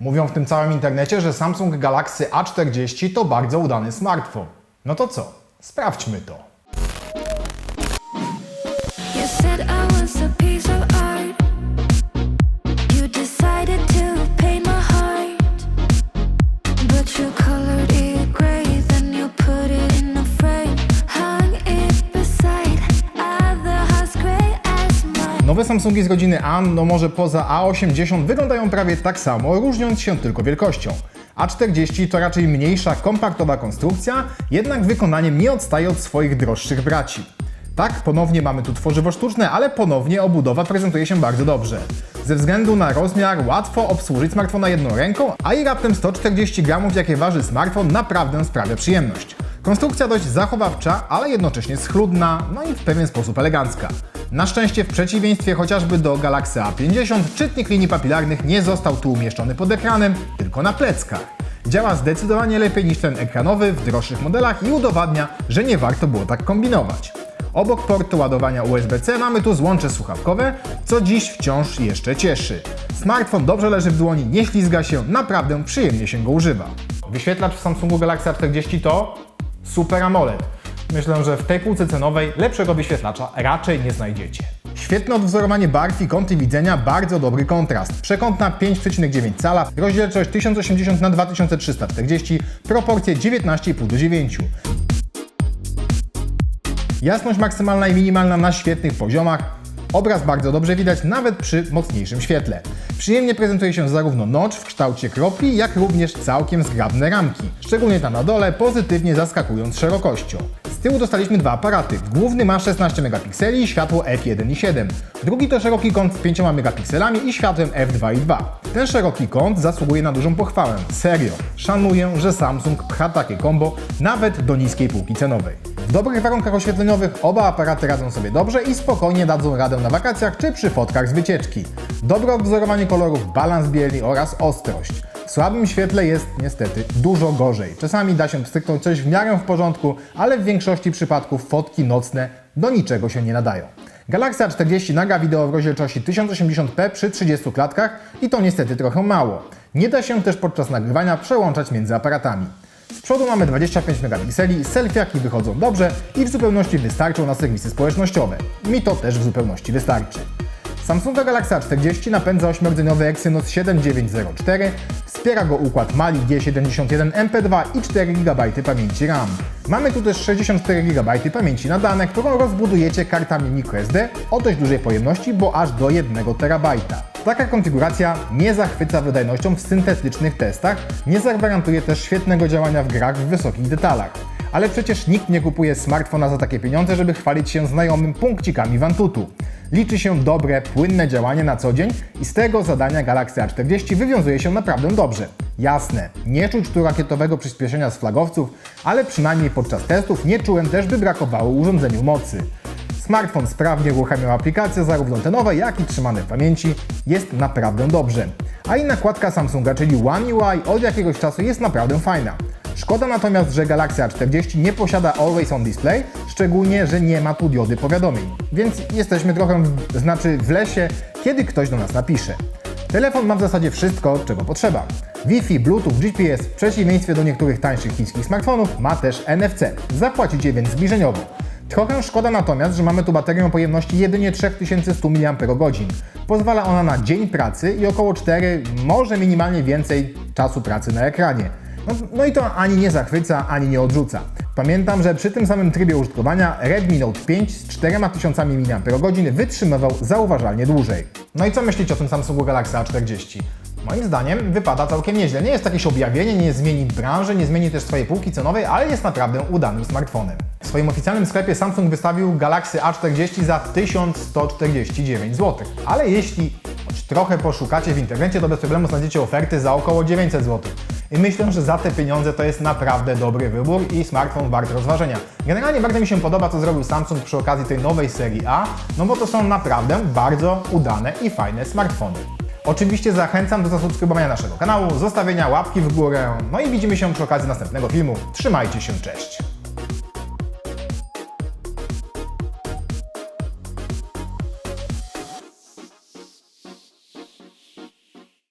Mówią w tym całym internecie, że Samsung Galaxy A40 to bardzo udany smartfon. No to co? Sprawdźmy to. Nowe Samsungi z rodziny A, no może poza A80, wyglądają prawie tak samo, różniąc się tylko wielkością. A40 to raczej mniejsza, kompaktowa konstrukcja, jednak wykonaniem nie odstaje od swoich droższych braci. Tak, ponownie mamy tu tworzywo sztuczne, ale ponownie obudowa prezentuje się bardzo dobrze. Ze względu na rozmiar łatwo obsłużyć smartfona jedną ręką, a i raptem 140 gramów, jakie waży smartfon, naprawdę sprawia przyjemność. Konstrukcja dość zachowawcza, ale jednocześnie schludna, no i w pewien sposób elegancka. Na szczęście w przeciwieństwie chociażby do Galaxy A50, czytnik linii papilarnych nie został tu umieszczony pod ekranem, tylko na pleckach. Działa zdecydowanie lepiej niż ten ekranowy w droższych modelach i udowadnia, że nie warto było tak kombinować. Obok portu ładowania USB-C mamy tu złącze słuchawkowe, co dziś wciąż jeszcze cieszy. Smartfon dobrze leży w dłoni, nie ślizga się, naprawdę przyjemnie się go używa. Wyświetlacz w Samsungu Galaxy A40 to Super AMOLED. Myślę, że w tej półce cenowej lepszego wyświetlacza raczej nie znajdziecie. Świetne odwzorowanie barw i kąty widzenia, bardzo dobry kontrast. Przekątna 5,9 cala, rozdzielczość 1080 na 2340, proporcje 19,5 do 9. Jasność maksymalna i minimalna na świetnych poziomach. Obraz bardzo dobrze widać nawet przy mocniejszym świetle. Przyjemnie prezentuje się zarówno notch w kształcie kropli, jak również całkiem zgrabne ramki. Szczególnie tam na dole, pozytywnie zaskakując szerokością. Z tyłu dostaliśmy dwa aparaty. Główny ma 16 megapikseli i światło f1.7. Drugi to szeroki kąt z 5 megapikselami i światłem f2.2. Ten szeroki kąt zasługuje na dużą pochwałę. Serio. Szanuję, że Samsung pcha takie kombo nawet do niskiej półki cenowej. W dobrych warunkach oświetleniowych oba aparaty radzą sobie dobrze i spokojnie dadzą radę na wakacjach czy przy fotkach z wycieczki. Dobre odwzorowanie kolorów, balans bieli oraz ostrość. Słabym świetle jest niestety dużo gorzej. Czasami da się pstryknąć coś w miarę w porządku, ale w większości przypadków fotki nocne do niczego się nie nadają. Galaxy A40 naga wideo w rozdzielczości 1080p przy 30 klatkach i to niestety trochę mało. Nie da się też podczas nagrywania przełączać między aparatami. Z przodu mamy 25 megapikseli, selfiaki wychodzą dobrze i w zupełności wystarczą na serwisy społecznościowe. Mi to też w zupełności wystarczy. Samsunga Galaxy A40 napędza 8-rdzeniowy Exynos 7904, wspiera go układ Mali G71 MP2 i 4 GB pamięci RAM. Mamy tu też 64 GB pamięci na dane, którą rozbudujecie kartami microSD o dość dużej pojemności, bo aż do 1 TB. Taka konfiguracja nie zachwyca wydajnością w syntetycznych testach, nie zagwarantuje też świetnego działania w grach w wysokich detalach. Ale przecież nikt nie kupuje smartfona za takie pieniądze, żeby chwalić się znajomym punkcikami Wantutu. Liczy się dobre, płynne działanie na co dzień i z tego zadania Galaxy A40 wywiązuje się naprawdę dobrze. Jasne, nie czuć tu rakietowego przyspieszenia z flagowców, ale przynajmniej podczas testów nie czułem też, by brakowało urządzeniu mocy. Smartfon sprawnie uruchamiał aplikacje, zarówno te nowe, jak i trzymane w pamięci. Jest naprawdę dobrze. A i nakładka Samsunga, czyli One UI, od jakiegoś czasu jest naprawdę fajna. Szkoda natomiast, że Galaxy A40 nie posiada Always On Display, szczególnie, że nie ma tu diody powiadomień. Więc jesteśmy trochę, w, znaczy w lesie, kiedy ktoś do nas napisze. Telefon ma w zasadzie wszystko, czego potrzeba. Wi-Fi, Bluetooth, GPS, w przeciwieństwie do niektórych tańszych chińskich smartfonów, ma też NFC. Zapłacicie więc zbliżeniowo. Trochę szkoda natomiast, że mamy tu baterię o pojemności jedynie 3100 mAh. Pozwala ona na dzień pracy i około 4, może minimalnie więcej czasu pracy na ekranie. No, no i to ani nie zachwyca, ani nie odrzuca. Pamiętam, że przy tym samym trybie użytkowania Redmi Note 5 z 4000 mAh wytrzymywał zauważalnie dłużej. No i co myślicie o tym Samsungu Galaxy A40? Moim zdaniem wypada całkiem nieźle. Nie jest jakieś objawienie, nie zmieni branży, nie zmieni też swojej półki cenowej, ale jest naprawdę udanym smartfonem. W swoim oficjalnym sklepie Samsung wystawił Galaxy A40 za 1149 zł. Ale jeśli choć trochę poszukacie w internecie, to bez problemu znajdziecie oferty za około 900 zł. I myślę, że za te pieniądze to jest naprawdę dobry wybór i smartfon wart rozważenia. Generalnie bardzo mi się podoba, co zrobił Samsung przy okazji tej nowej serii A, no bo to są naprawdę bardzo udane i fajne smartfony. Oczywiście zachęcam do zasubskrybowania naszego kanału, zostawienia łapki w górę, no i widzimy się przy okazji następnego filmu. Trzymajcie się, cześć!